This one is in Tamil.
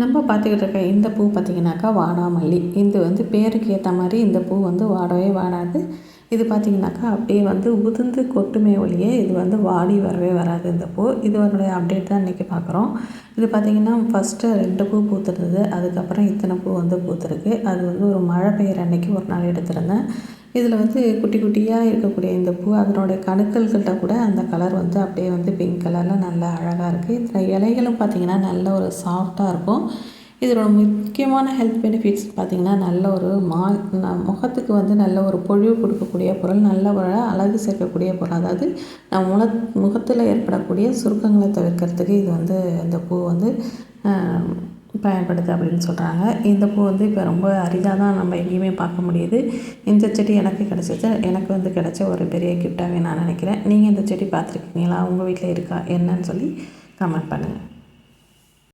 நம்ம பார்த்துக்கிட்டு இருக்க இந்த பூ பார்த்திங்கனாக்கா வாடாமல்லி இது வந்து பேருக்கு ஏற்ற மாதிரி இந்த பூ வந்து வாடவே வாடாது. இது பார்த்திங்கனாக்கா அப்படியே வந்து உதிர்ந்து கொட்டுமே ஒழிய இது வந்து வாடி வரவே வராது இந்த பூ. இது இதனுடைய அப்டேட் தான் இன்றைக்கி பார்க்குறோம். இது பார்த்திங்கன்னா ஃபஸ்ட்டு ரெண்டு பூ பூத்துருந்தது. அதுக்கப்புறம் இத்தனை பூ வந்து பூத்துருக்கு. அது வந்து ஒரு மழை பெய்கிற அன்னைக்கு ஒரு நாள் எடுத்திருந்தேன். இதில் வந்து குட்டி குட்டியாக இருக்கக்கூடிய இந்த பூ அதனுடைய கணுக்கள்கிட்ட கூட அந்த கலர் வந்து அப்படியே வந்து பிங்க் கலரில் நல்லா அழகாக இருக்குது இதில் இலைகளும் பார்த்திங்கன்னா நல்ல ஒரு சாஃப்டாக இருக்கும். இதோட முக்கியமான ஹெல்த் பெனிஃபிட்ஸ் பார்த்திங்கன்னா நல்ல ஒரு மா முகத்துக்கு வந்து நல்ல ஒரு பொழிவு கொடுக்கக்கூடிய பொருள் நல்ல ஒரு அழகு சேர்க்கக்கூடிய பொருள். அதாவது நம்ம முக முகத்தில் ஏற்படக்கூடிய சுருக்கங்களை தவிர்க்கிறதுக்கு இது வந்து இந்த பூ வந்து பயன்படுது அப்படின்னு சொல்கிறாங்க இந்த பூ வந்து இப்போ ரொம்ப அரிதாக தான் நம்ம எங்கேயுமே பார்க்க முடியுது. இந்த செடி எனக்கு கிடச்சது எனக்கு வந்து கிடச்ச ஒரு பெரிய கிஃப்டாகவே நான் நினைக்கிறேன். நீங்கள் இந்த செடி பார்த்துருக்கீங்களா? உங்கள் வீட்டில் இருக்கா? என்னன்னு சொல்லி கமெண்ட் பண்ணுங்கள்